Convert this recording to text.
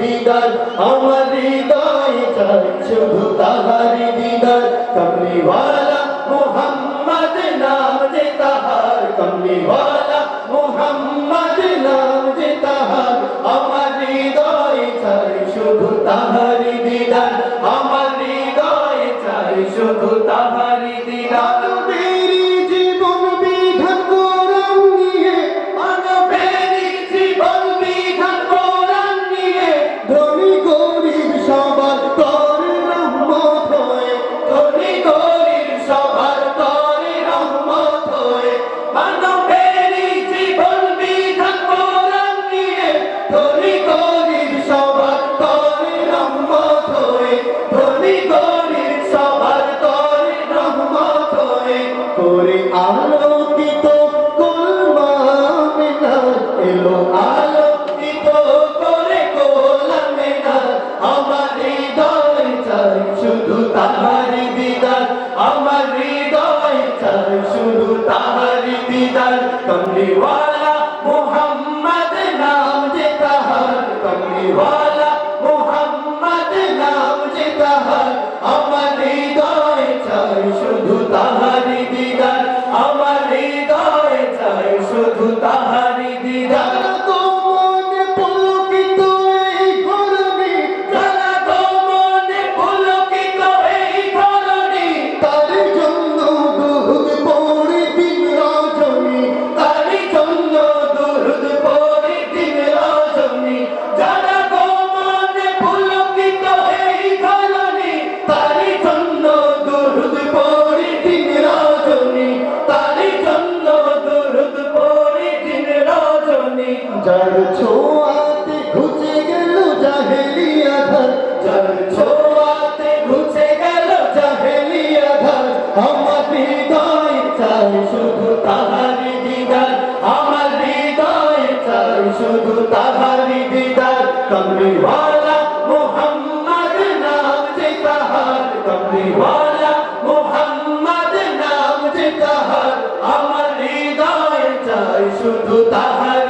দিদার, আমার হৃদয় চাই শুধু তাহারি দিদার। কমলিওয়ালা মোহাম্মদ নাম যে তাহার, কমলিওয়ালা মোহাম্মদ নাম যে তাহার। আমার হৃদয় চাই শুধু তাহারি দিদার, আমার হৃদয় চাই শুধু তাহারি দিদার। শুধু তাহারি দিদার কমলিওয়ালা মোহাম্মদ নাম যে তাহার কমলিওয়ালা যার ছোঁয়াতে ঘুচে গেল জাহেলিয়া ধর যার ছোঁয়াতে ঘুচে গেল জাহেলিয়া ধর আমার হৃদয় চাই শুধু তাহারি দিদার, আমার হৃদয় চাই শুধু তাহারি দিদার। কমলিওয়ালা মোহাম্মদ নাম যে তাহার কমলিওয়ালা মোহাম্মদ নাম যে তাহার, আমার হৃদয় চাই শুধু তাহার